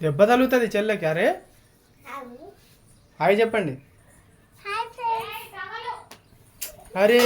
దెబ్బ తగులుతుంది చెల్లెకి అరే? హాయ్ చెప్పండి. అరే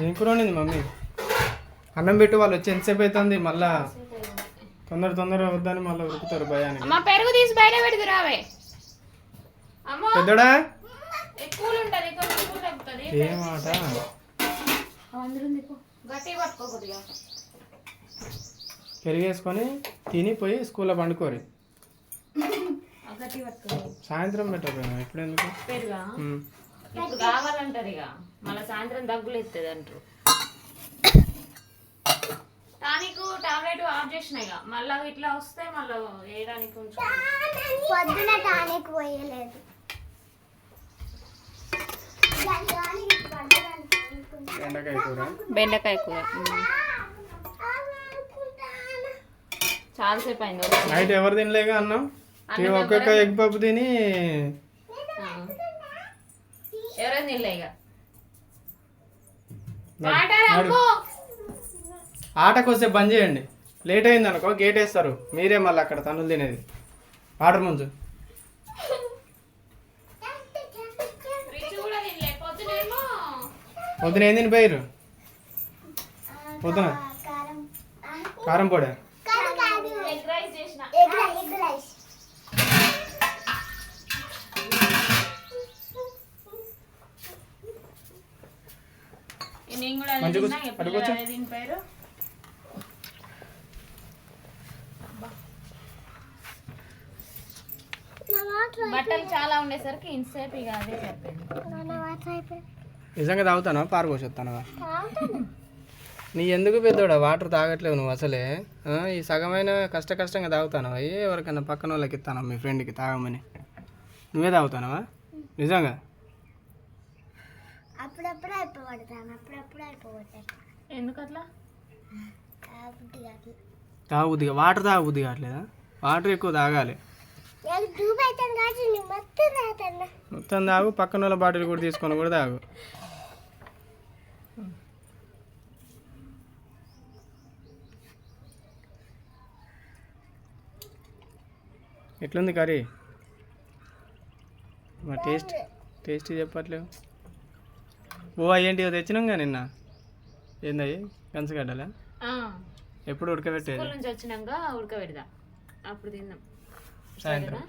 ఏం కూర మమ్మీ? అన్నం పెట్టు వాళ్ళు వచ్చి ఎంతసేపు అవుతుంది మళ్ళా తొందర తొందర వద్దని మళ్ళీ ఉరుకుతారు భయానికి. అమ్మ పెరుగు తీసి బయట పెడుతు రావే పెద్దోడా? పెరిగేసుకొని తిని పోయి స్కూల్లో పండుకోరు. సాయంత్రం పెట్టకపోయినా? ఇప్పుడు ఎందుకు. ఇప్పుడు కావాలంటారు ఇక. మళ్ళీ సాయంత్రం దగ్గులు ఎత్తది అంటారు. టానిక్ టాబ్లెట్ ఆఫ్ చేసిన ఇక. మళ్ళీ ఇట్లా వస్తే మళ్ళీ వేయడానికి పొద్దున టానిక్ పోయలేదు. బెండకాయ కూర. బెండకాయ కూర చాలాసేపు అయింది నైట్ ఎవరు తినలేగా అన్నం? ఒక్కొక్క ఎగ్ పప్పు తిని ఎవరైనా. ఆటకు వస్తే బంద్ చేయండి. లేట్ అయింది అనుకో గేట్ వేస్తారు. మీరే మళ్ళీ అక్కడ తనులు తినేది. ఆర్డర్ ముందు. పొద్దున ఏం తినిపోయారు పొద్దున? కారం కారం పొడి. నా వాటర్ బట్టలు చాలా ఉండేసరికి ఇక అదే నిజంగా తాగుతానా? నీ ఎందుకు పెద్దోడా? వాటర్ తాగట్లేవు నువ్వు అసలే. ఈ సగమైన కష్ట కష్టంగా తాగుతాను ఏ ఎవరికైనా పక్కన వాళ్ళకి ఇస్తాను మీ ఫ్రెండ్కి తాగమని. నువ్వే తాగుతానవా? నిజంగా? అప్పుడప్పుడు అయిపోబడతాను అప్పుడప్పుడు అయిపోబడతాను ఎందుకు అట్లా కాబట్టి తాగుద్దిగా వాటర్ తాగుద్ది కావట్లేదా? వాటర్ ఎక్కువ తాగాలి. నాకు డూబ్ అవుతాను కాదు నేను మొత్తం తాగుతాను మొత్తం తాగు పక్కన వాళ్ళ బాటిల్ కూడా తీసుకొని కూడా తాగు. ఎట్లుంది కర్రీ? మా టేస్ట్ టేస్ట్ చెప్పట్లేవు. ఓ ఏంటి తెచ్చినాంగా నిన్న? ఏందయ్యి? కంచగడ్డలా ఆ, ఎప్పుడు ఉడకబెట్టేది? స్కూల్ నుంచి వచ్చినాక ఉడకబెడదా అప్పుడు తిందాం సాయంత్రం.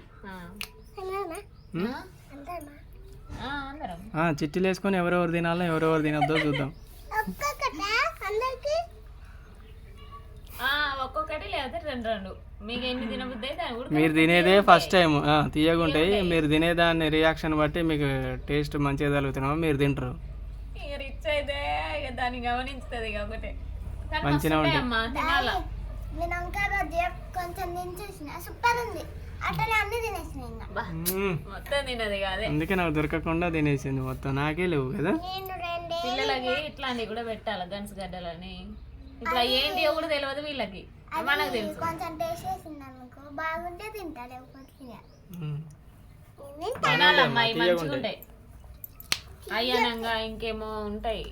చిట్టీలు వేసుకొని ఎవరెవరు తినాలో ఎవరెవరు తినొద్దో చూద్దాం. ఒక్కొక్కట రెండు రెండు. మీకు ఎన్ని తినబుద్ది మీరు తినేదే ఫస్ట్ టైం తీయగుంటాయి. మీరు తినేదాన్ని రియాక్షన్ బట్టి మీకు టేస్ట్ మంచిగా తగులుతున్నామో మీరు తింటారు. ఇక రిచ్ అయితే ఇక దాన్ని గమనించుతుంది ఇక ఒకటే. కానీ మంచిగా మస్తుంటాయి ఉంటాయి. అమ్మా తినాల? నేను వంకాయ కొంచెం తినేసిన సూపర్ ఉంది. అట్లనే అన్ని తినేసిన ఇంకా. బా, మ్మ్. మొత్తం తినది కాదే అందుకే నాకు దొరకకుండా తినేసింది. మొత్తం నాకే లేవు కదా? నేను రెండే పిల్లలకి ఇట్లాంటివి కూడా పెట్టాలి గన్స్ గడ్డలని. ఇట్లా ఏంటియో కూడా తెలియదు వీళ్ళకి. మనకు తెలుసు. కొంచెం టేస్ట్ చేసింది అనుకో బాగుంటే తింటా లేకపోతే. మ్మ్. తినాలమ్మా ఇవి మంచిగా ఉంటాయి. అయ్యానంగా ఇంకేమో ఉంటాయి.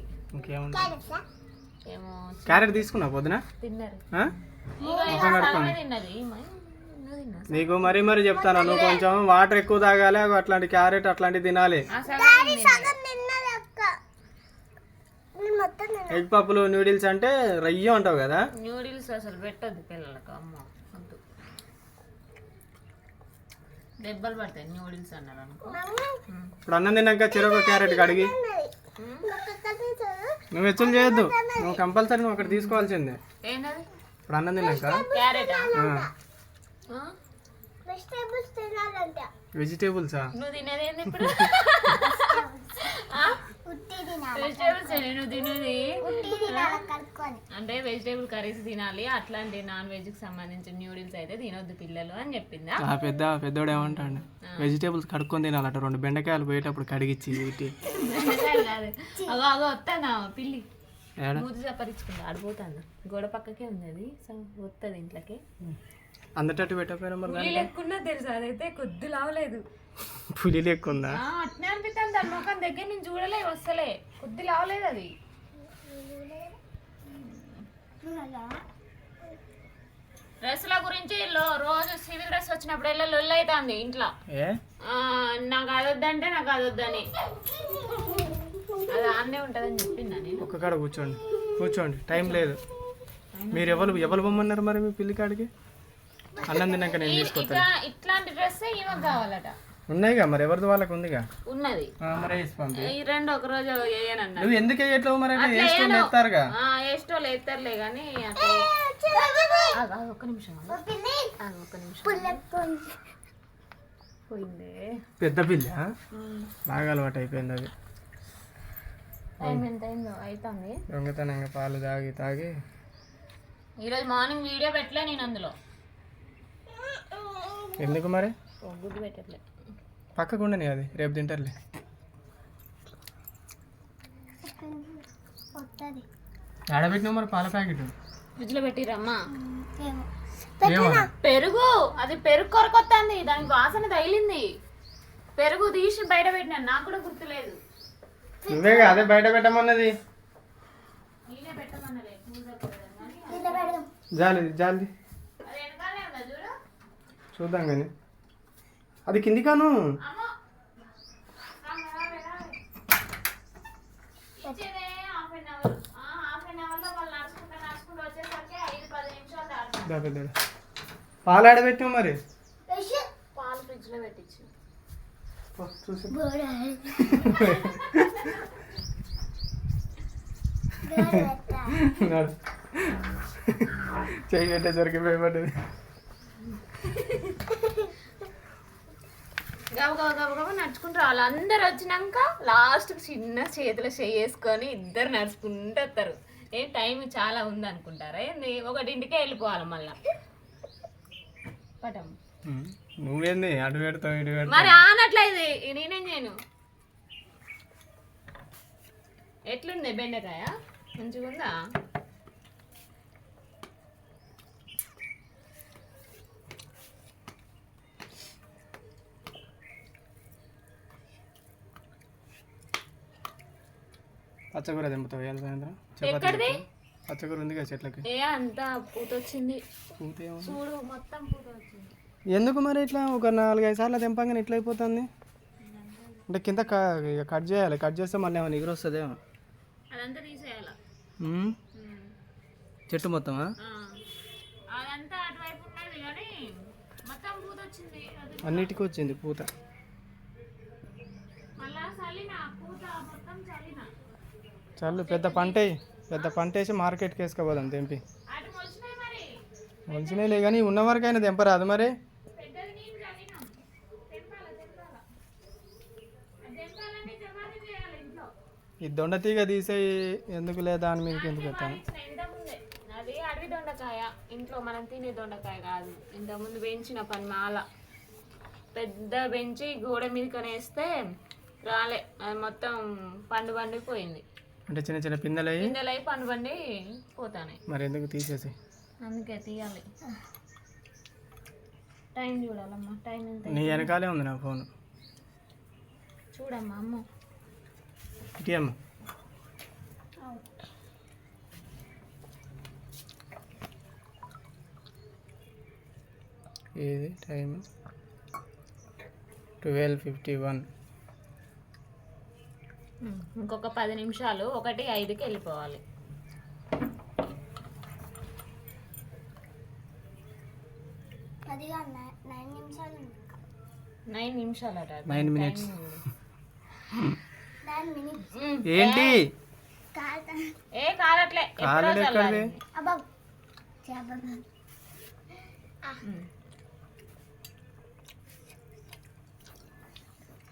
ఏమో క్యారెట్ తీసుకున్నావు పొద్దున? తిన్నారు. తిన్నది. నీకు మరీ మరీ చెప్తాను నువ్వు కొంచెం వాటర్ ఎక్కువ తాగాలి అగో అట్లాంటి క్యారెట్ అట్లాంటివి తినాలి. ఎగ్ పప్పులు నూడిల్స్ అంటే రయ్యం అంటావు కదా? న్యూడిల్స్ అసలు పెట్టొద్దు పిల్లలకు అమ్మ. దెబ్బలు పడతాయి న్యూడిల్స్ అన్నారు అనుకో. ఇప్పుడు అన్నం తిన్నాక చెరొక క్యారెట్ కడిగి. నువ్వు హెచ్చులు చేయొద్దు. నువ్వు కంపల్సరీ నువ్వు అక్కడ తీసుకోవాల్సిందే. ఏంటది? ఇప్పుడు అన్నం తిన్నాక. క్యారెటా? ఆ, వెజిటేబుల్స్ తినాలంట. వెజిటేబుల్సా నువ్వు తినేది ఏంది ఇప్పుడు? వెజిటేబుల్స్ నువ్వు తినేది అంటే వెజిటేబుల్ కర్రీస్ తినాలి. అట్లాంటి నాన్ వెజ్కి సంబంధించిన న్యూడిల్స్ అయితే తినొద్దు పిల్లలు అని చెప్పిందా? ఆ పెద్ద పెద్దోడు ఏమంటాడు? వెజిటేబుల్స్ కడుక్కొని తినాలట. రెండు బెండకాయలు పోయేటప్పుడు కడిగిచ్చి ఇటు బెండకాయలు కాదు. అగో అగో వస్తానా పిల్లి. మూతి చప్పరించుకుంటా ఆడిపోతాను గోడ పక్కకే ఉంది అది. వస్తుంది ఇంట్లోకి. అందటట్టు పెట్టకపోయినా మరి లెక్కున్నా తెలుసు? అదైతే కొద్ది లావలేదు. పులి లెక్క ఉందా ఆ, అట్నే అనిపిస్తాను దాని ముఖం దగ్గర నుంచి చూడలే వస్తలే. కొద్ది లావలేదు అది. డ్రెస్సుల గురించి రోజు సివిల్ డ్రెస్ వచ్చినప్పుడు వెళ్ళి లొల్లి అవుతుంది ఇంట్లో. నాకు అదొద్దంటే నాకు అదొద్దని. అది ఆన్నే ఉంటుందని చెప్పిందా నేను? ఒక్క కాడ కూర్చోండి. కూర్చోండి. టైం లేదు. మీరు ఎవరు ఎవరు పొమ్మన్నారు మరి మీ పిల్లి కాడికి? అన్నం తిన్నాక నేను తీసుకొస్తాను ఇట్లా ఇట్లాంటి డ్రెస్ ఈమెకు కావాలట. ఉన్నాయిగా మరి? ఎవరిది వాళ్ళకి ఉందిగా ఉన్నది. ఆ, మరి వేసి పంపి. ఈ రెండు ఒక రోజు వేయనన్నా నువ్వు ఎందుకు వేయట్లేవు మరి? అంటే వేసుకొని ఎత్తారుగా ఎస్టోళ్ళు ఎత్తారులే కానీ ఒక్క నిమిషం ఒక్క నిమిషం పోయింది. పెద్ద పిల్ల? బాగా అలవాటు అయిపోయింది అది. టైం ఎంత అయిందో అవుతుంది దొంగతనంగా పాలు తాగి తాగి. ఈరోజు మార్నింగ్ వీడియో పెట్టలే నేను అందులో. ఎందుకు మరి? గుడ్డు పెట్టట్లే. పక్కకుండని అది. రేపు తింటారులే. వస్తుంది ఆడబెట్టినావు మరి పాల ప్యాకెట్? ఫ్రిడ్జ్లో పెట్టిరమ్మా. పెరుగు. అది పెరుగు కొరకొత్తంది. దానికి వాసన తగిలింది. పెరుగు తీసి బయట పెట్టినా. నాకు కూడా గుర్తులేదు. నువ్వేగా అదే బయట పెట్టమన్నది. జాలి జాలి. చూద్దాం కానీ. అది కింది కాను అమ్మో. రామ్మ, రావే, రావే. ఇచ్చేదే half an hour. Half an అవర్లో వాళ్ళు నడుచుకుంటూ నడుచుకుంటూ వచ్చేసరికి ఐదు పది నిమిషాలు దాడుతుంది దా పెద్దోడా. పాలు ఆడబెట్టావు మరి? పాలు ఫ్రిడ్జ్లో పెట్టించు. చెయ్యి పెట్టేసరికి భయపడ్డది. గబగబ గబగబ నడుచుకుంటూ రావాలి అందరు వచ్చినాక లాస్ట్ చిన్న చేతిలో చేసుకొని ఇద్దరు నడుచుకుంటూ వస్తారు ఏ టైం చాలా ఉంది అనుకుంటారా ఏంది ఒకటింటికే వెళ్ళిపోవాలి మళ్ళా పటం నువ్వేంది అటు పెడతావు ఇటు పెడతావు మరి ఆనట్లయితే నేనేం చేయను ఎట్లుంది బెండకాయ మంచిగా ఉందా పచ్చకూర దింపుతావు ఇవాళ సాయంత్రం? ఎక్కడిది? చేస్తావా? పచ్చకూర ఉంది కదా చెట్లకి. ఏ అంతా పూత వచ్చింది పూత ఏమో. చూడు మొత్తం పూత వచ్చింది ఎందుకు మరి ఇట్లా ఒక నాలుగైదు సార్లు తెంపంగానే ఇట్లా అయిపోతుంది? అంటే కింద కట్ చేయాలి. కట్ చేస్తే మళ్ళీ ఏమైనా ఎగురు వస్తుందేమో అదంతా తీసేయాల? ఉమ్. ఉమ్. చెట్టు మొత్తమా? ఆ. అదంతా అటువైపు ఉన్నది కానీ మొత్తం పూత వచ్చింది అన్నిటికీ వచ్చింది పూత. మళ్ళా పూత మొత్తం చాలు పెద్ద పంట పెద్ద పంట వేసి మార్కెట్కి వేసుకోపోదాం తెంపి. అటు కానీ ఉన్న వరకైనా తెంపరాదు మరి. ఈ దొండ తీగ తీసేయి ఎందుకు లేదా అని మీకు ఎందుకు ఎత్తాను అది అడవి దొండకాయ. ఇంట్లో మనం తినే దొండకాయ కాదు. ఇంతకుముందు పెంచిన పని మాల. పెద్ద పెంచి గోడ మీద కనేస్తే రాలే. అది మొత్తం పండు పండిపోయింది. అంటే చిన్న చిన్న పిందెలయ్యి పిందెలై పండు పండి పోతానే మరి ఎందుకు తీసేసి? అందుకే తీయాలి. టైం చూడాలమ్మా టైం ఎంత నీ వెనకాలే ఉంది నా ఫోన్. చూడమ్మా అమ్మ. ఇటీ అమ్మ. ఏది? Time twelve fifty one. ఇంకొక పది నిమిషాలు ఒకటి ఐదుకి వెళ్ళిపోవాలి. నైన్ నిమిషాలు ఉంది. Nine minutes. ఏంటి? ఏ.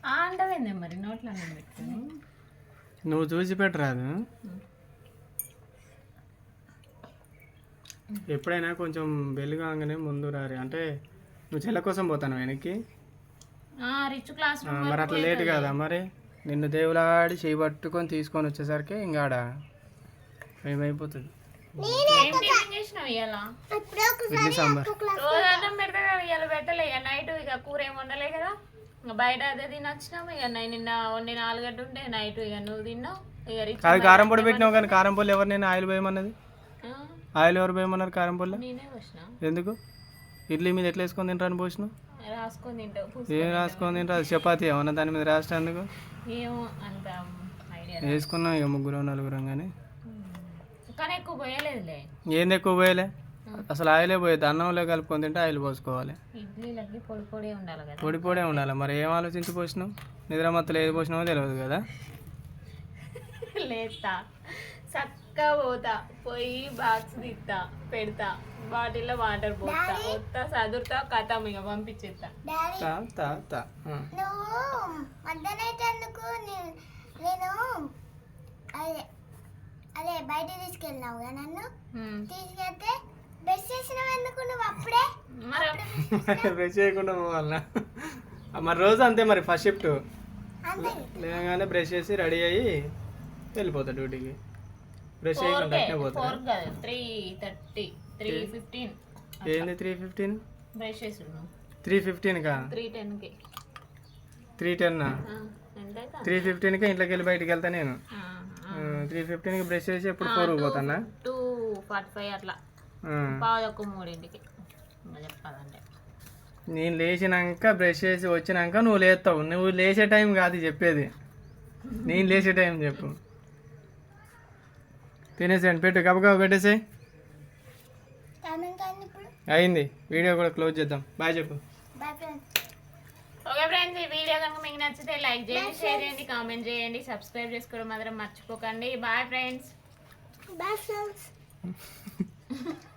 ఆ. అంటవేందే మరి? నోట్లో అన్నం పెట్టుకొని నువ్వు చూసి పెట్టరాదు. ఎప్పుడైనా కొంచెం వెలుగాగానే ముందు రారి. అంటే నువ్వు చెల్ల కోసం పోతాను వెనక్కి? ఆ, రిచ్ క్లాస్ ఆ, మరి అట్లా లేట్ కాదా మరి? నిన్ను దేవులాడి చేయి పట్టుకొని తీసుకొని వచ్చేసరికి ఇంకా ఆడ ఏమైపోతుంది? ఇడ్లీ సాంబార్. పెడతా ఇవాళ పెట్టలే. నైట్ ఇక కూర ఏమి వండలే కదా? బయట అదే తినొచ్చినాం. ఇక నేను నిన్న వండిన ఆలుగడ్డ ఉంటే నైట్ ఇక నువ్వు తిన్నావు. ఇక అది కారం పొడి పెట్టినావు కానీ కారం పొడి ఎవరు నేను ఆయిల్ పోయమన్నది? ఆయిల్ ఎవరు పోయమన్నారు కారం పొల్ల నేనే ఎందుకు? ఇడ్లీ మీద ఎట్లా వేసుకొని తింటారని పోసిన రాసుకొని తింటావు పూసు- ఏం రాసుకొని తింటారు చపాతీ ఏమన్నా దాని మీద రాసినందుకు వేసుకున్నాం ఇక ముగ్గురు నలుగురం కానీ. కానీ ఎక్కువ పోయలేదులే. ఏంది ఎక్కువ పోయలే? అసలు ఆయిలే పోయేది. అన్నంలో కలుపుకొని తింటే ఆయిల్ పోసుకోవాలి. ఇడ్లీలకి పొడి పొడి ఉండాలి కదా. పొడి పొడే ఉండాలి. మరి ఏం ఆలోచించి పోసినావు? నిద్ర మత్తలు ఏది పోసినావో తెలియదు కదా. లేతా చక్కగా పోతా. పోయి బాక్స్ తీస్తా పెడతా. బాటిల్లో వాటర్ పోతా పోతా చదువుతా కథం ఇక పంపించేస్తా డాడీ. తా తా తా. ఆ. నువ్వు నేను అదే అదే బయట తీసుకెళ్ళినావు కదా నన్ను. తీసుకెళ్తే బ్రష్ చేయకుండా పోవాలనా? మరి రోజు అంతే మరి ఫస్ట్ షిఫ్ట్ అంతే. లేగానే బ్రష్ చేసి రెడీ అయ్యి వెళ్ళిపోతా డ్యూటీకి బ్రష్ చేయకుండా అట్నే పోతా. త్రీ థర్టీ త్రీ ఫిఫ్టీన్ ఏంది three fifteen brush three fifteen కా? త్రీ టెన్కి త్రీ టెన్ ఎంతైతే త్రీ ఫిఫ్టీన్కి ఇంట్లోకి వెళ్ళి బయటికి వెళ్తా నేను. త్రీ ఫిఫ్టీన్కి బ్రష్ చేసి ఎప్పుడు ఫోర్ పోతానా? టూ ఫార్టీ ఫైవ్ అట్లా. పావు తక్కువ మూడింటికి. ఇంకా చెప్పాలంటే. నేను లేచినాక బ్రష్ చేసి వచ్చినాక నువ్వు లేస్తావు. నువ్వు లేచే టైం కాదు చెప్పేది. నేను లేచే టైం చెప్పు. తినేసేయండి పెట్టు. కానీ ఇప్పుడు అయింది. వీడియో కూడా క్లోజ్ చేద్దాం. బాయ్ చెప్పు. ఓకే ఫ్రెండ్స్ ఈ వీడియో కనుక మీకు నచ్చితే లైక్ చేయండి షేర్ చేయండి కామెంట్ చేయండి సబ్స్క్రైబ్ చేసుకోవడం మాత్రం మర్చిపోకండి. Bye friends. Bye friends.